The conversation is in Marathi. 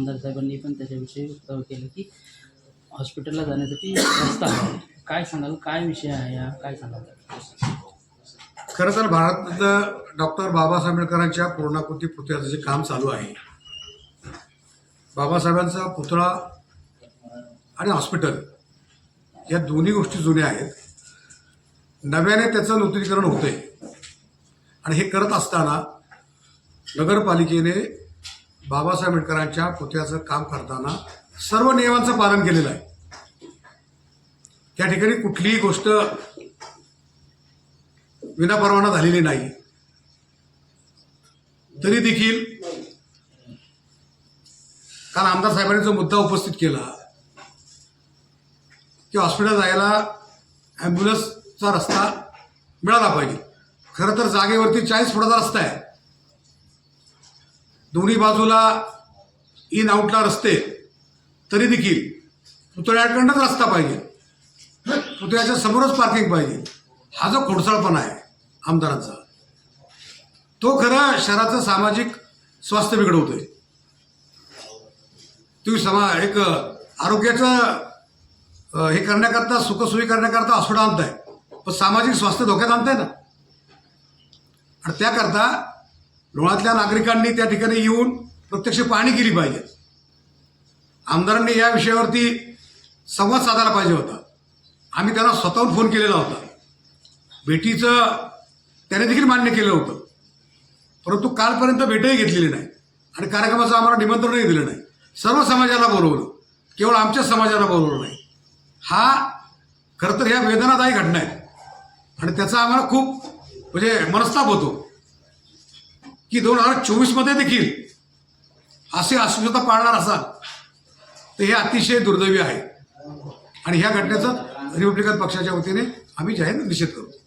आमदार साहेबांनी पण त्याच्याविषयी वक्तव्य केलं की हॉस्पिटलला जाण्यासाठी रस्ता आहे. काय सांगाल? काय विषय आहे हा? काय सांगाल? खरं तर भारतात डॉक्टर बाबासाहेब आंबेडकरांच्या पूर्णाकृती पुतळ्याचं जे काम चालू आहे बाबासाहेबांचा पुतळा आणि हॉस्पिटल या दोन्ही गोष्टी जुन्या आहेत. नव्याने त्याचं नूतनीकरण होतंय. आणि हे करत असताना नगरपालिकेने बाबासाहेब आंबेडकरांच्या पुतळ्याचं काम करताना सर्व नियमांचं पालन केलेलं आहे. त्या ठिकाणी कुठलीही गोष्ट विनापरवाना झालेली नाही. तरी देखील काल आमदार साहेबांनी जो मुद्दा उपस्थित केला की हॉस्पिटल जायला ॲम्ब्युलन्सचा रस्ता मिळाला पाहिजे. खरं तर जागेवरती चाळीस फुटाचा रस्ता आहे. दोन्ही बाजूला इन आउटला रस्ते तरी देखील पुतळ्याकडनंच रस्ता पाहिजे. पुतळ्याच्या समोरच पार्किंग पाहिजे. हा जो खोडसाळपणा आहे आमदारांचा तो खरा शहराचं सामाजिक स्वास्थ्य बिघडवतोय. तुम्ही समा एक आरोग्याचं हे करण्याकरता सुखसोयी करण्याकरता हॉस्पिटल आणताय. पण सामाजिक स्वास्थ्य धोक्यात आणताय ना. आणि त्याकरता लोणातल्या नागरिकांनी त्या ठिकाणी येऊन प्रत्यक्ष पाहणी केली पाहिजे. आमदारांनी या विषयावरती संवाद साधायला पाहिजे होता. आम्ही त्यांना स्वतःहून फोन केलेला होता. भेटीचं त्याने देखील मान्य केलं होतं. परंतु कालपर्यंत भेटही घेतलेली नाही आणि कार्यक्रमाचं आम्हाला निमंत्रणही दिलं नाही. सर्व समाजाला बोलवलं. केवळ आमच्याच समाजाला बोलवलं नाही. हा खरं तर ह्या वेदनादायी घटना आहे. आणि त्याचा आम्हाला खूप म्हणजे मनस्ताप होतो. की दोन हजार चोवीसमध्ये देखील असे अस्मिता पाळणार असाल तर हे अतिशय दुर्दैवी आहे. आणि ह्या घटनेचा रिपब्लिकन पक्षाच्या वतीने आम्ही जाहीर निषेध करतो.